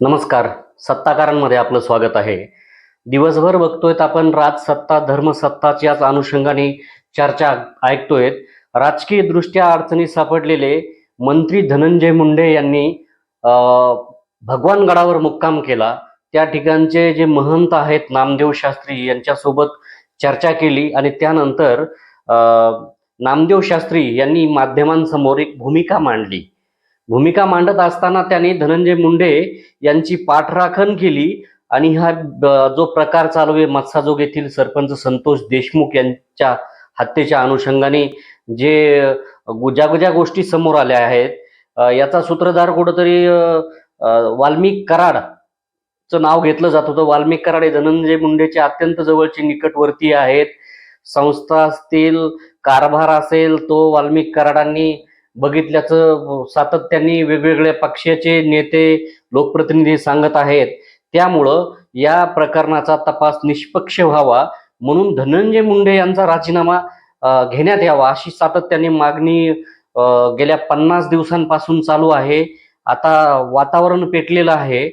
नमस्कार. सत्ताकारांमध्ये आपलं स्वागत आहे. दिवसभर बघतोय आपण राजसत्ता धर्मसत्ताच्याच अनुषंगाने चर्चा ऐकतोय राजकीय दृष्ट्या अडचणीत सापडलेले मंत्री धनंजय मुंडे यांनी भगवानगडावर मुक्काम केला. त्या ठिकाणचे जे महंत आहेत नामदेव शास्त्री यांच्यासोबत चर्चा केली आणि त्यानंतर नामदेव शास्त्री यांनी माध्यमांसमोर एक भूमिका मांडली. भूमिका मांडत असताना त्याने धनंजय मुंडे यांची पाठराखण केली आणि हा जो प्रकार चालू आहे मत्साजोग येथील सरपंच संतोष देशमुख यांच्या हत्येच्या अनुषंगाने जे गु- ज्या ज्या गोष्टी समोर आल्या आहेत याचा सूत्रधार कुठंतरी वाल्मिक कराड वाल्मिक कराडचं नाव घेतलं जात होतं. वाल्मिक कराड हे धनंजय मुंडेचे अत्यंत जवळचे निकटवर्ती आहेत. संस्था असतील कारभार असेल तो वाल्मिक कराडांनी बघितल्याचं सातत्याने वेगवेगळ्या पक्षाचे नेते लोकप्रतिनिधी सांगत आहेत. त्यामुळं या प्रकरणाचा तपास निष्पक्ष व्हावा म्हणून धनंजय मुंडे यांचा राजीनामा घेण्यात यावा अशी सातत्याने मागणी गेल्या पन्नास दिवसांपासून चालू आहे. आता वातावरण पेटलेलं आहे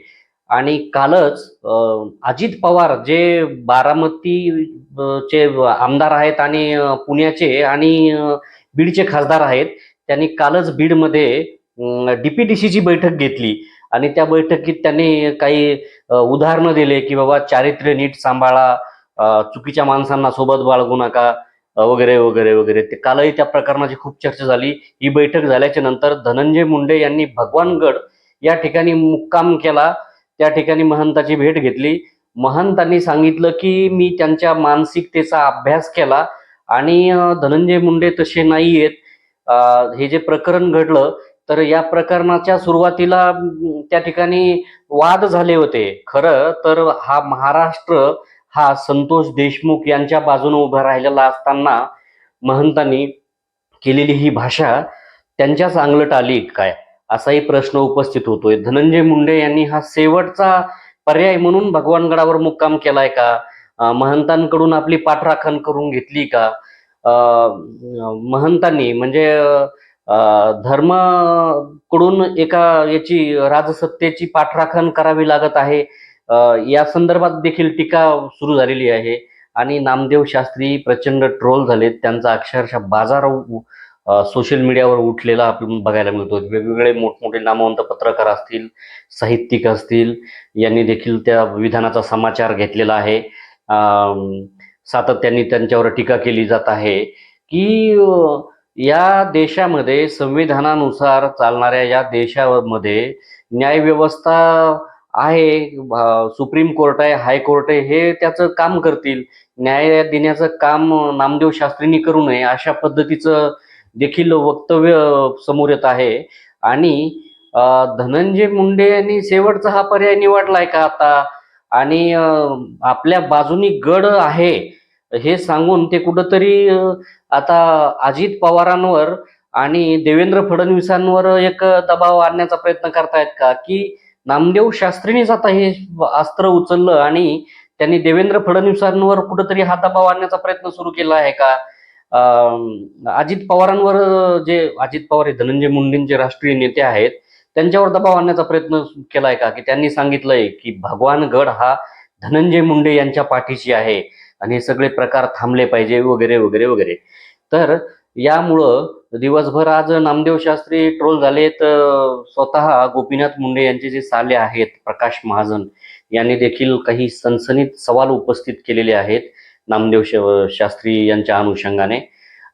आणि कालच अजित पवार जे बारामती चे आमदार आहेत आणि पुण्याचे आणि बीडचे खासदार आहेत त्यांनी कालच बीडमध्ये डीपीडीसीची बैठक घेतली. आणि त्या बैठकीत त्यांनी काही उदाहरणं दिले की बाबा चारित्र्य नीट सांभाळा चुकीच्या माणसांना सोबत बाळगू नका वगैरे वगैरे वगैरे. ते कालही त्या प्रकरणाची खूप चर्चा झाली. ही बैठक झाल्याच्यानंतर धनंजय मुंडे यांनी भगवानगड या ठिकाणी मुक्काम केला. त्या ठिकाणी महंताची भेट घेतली. महंतांनी सांगितलं की मी त्यांच्या मानसिकतेचा अभ्यास केला आणि धनंजय मुंडे तसे नाही आहेत हे जे प्रकरण घडलं तर या प्रकरणाच्या सुरुवातीला त्या ठिकाणी वाद झाले होते. खरं तर हा महाराष्ट्र हा संतोष देशमुख यांच्या बाजूने उभा राहिलेला असताना महंतांनी केलेली ही भाषा त्यांच्याच अंगलट आली काय? असाही प्रश्न उपस्थित होतोय. धनंजय मुंडे यांनी हा शेवटचा पर्याय म्हणून भगवानगडावर मुक्काम केलाय का? महंतांकडून आपली पाठराखण करून घेतली का? महंतांनी म्हणजे धर्मकडून एका याची राजसत्तेची पाठराखण करावी लागत आहे. या संदर्भात देखील टीका सुरू झालेली आहे आणि नामदेव शास्त्री प्रचंड ट्रोल झालेत. त्यांचा अक्षरशः बाजार सोशल मीडियावर उठलेला आपण बघायला मिळतो. वेगवेगळे मोठमोठे नामवंत पत्रकार असतील साहित्यिक असतील यांनी देखील त्या विधानाचा समाचार घेतलेला आहे. सातत्याने त्यांच्यावर टीका केली जात आहे की या देशामध्ये संविधानानुसार चालणाऱ्या या देशामध्ये न्यायव्यवस्था आहे सुप्रीम कोर्ट आहे हायकोर्ट आहे हे त्याचं काम करतील. न्याय देण्याचं काम नामदेव शास्त्रींनी करू नये अशा पद्धतीचं देखील वक्तव्य समोर येत आहे. आणि धनंजय मुंडे यांनी शेवटचा हा पर्याय निवडलाय का आता? आणि आपल्या बाजूनी गड आहे हे सांगून ते कुठंतरी आता अजित पवारांवर आणि देवेंद्र फडणवीसांवर एक दबाव आणण्याचा प्रयत्न करतायत का? की नामदेव शास्त्रीनेच आता हे अस्त्र उचललं आणि त्यांनी देवेंद्र फडणवीसांवर कुठंतरी हा दबाव आणण्याचा प्रयत्न सुरू केला आहे का? अजित पवारांवर जे अजित पवार हे धनंजय मुंडेंचे राष्ट्रीय नेते आहेत त्यांच्यावर दबाव आणण्याचा प्रयत्न केलाय का? की त्यांनी सांगितलंय की भगवान गड हा धनंजय मुंडे यांच्या पाठीशी आहे आणि हे सगळे प्रकार थांबले पाहिजे वगैरे वगैरे वगैरे. तर यामुळं दिवसभर आज नामदेव शास्त्री ट्रोल झालेत स्वतः गोपीनाथ मुंडे यांचे जे साले आहेत प्रकाश महाजन यांनी देखील काही सनसनीत सवाल उपस्थित केलेले आहेत नामदेव शास्त्री यांच्या अनुषंगाने.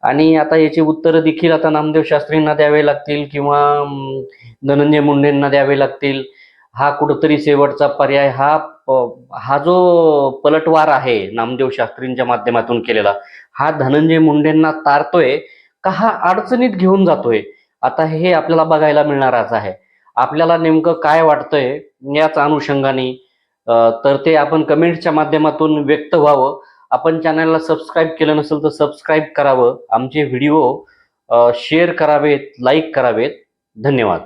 आणि आता याची उत्तरं देखील आता नामदेव शास्त्रींना द्यावे लागतील किंवा धनंजय मुंडेंना द्यावे लागतील. हा कुठंतरी शेवटचा पर्याय हा हा जो पलटवार आहे नामदेव शास्त्रींच्या माध्यमातून केलेला हा धनंजय मुंडेंना तारतोय का हा अडचणीत घेऊन जातोय? आता हे आपल्याला बघायला मिळणारच आहे. आपल्याला नेमकं काय वाटतंय याच अनुषंगाने तर ते आपण कमेंटच्या माध्यमातून व्यक्त व्हावं. आपण चॅनलला सबस्क्राईब केलं नसेल तर सबस्क्राईब करावं. आमचे व्हिडिओ शेअर करावेत लाईक करावेत. धन्यवाद.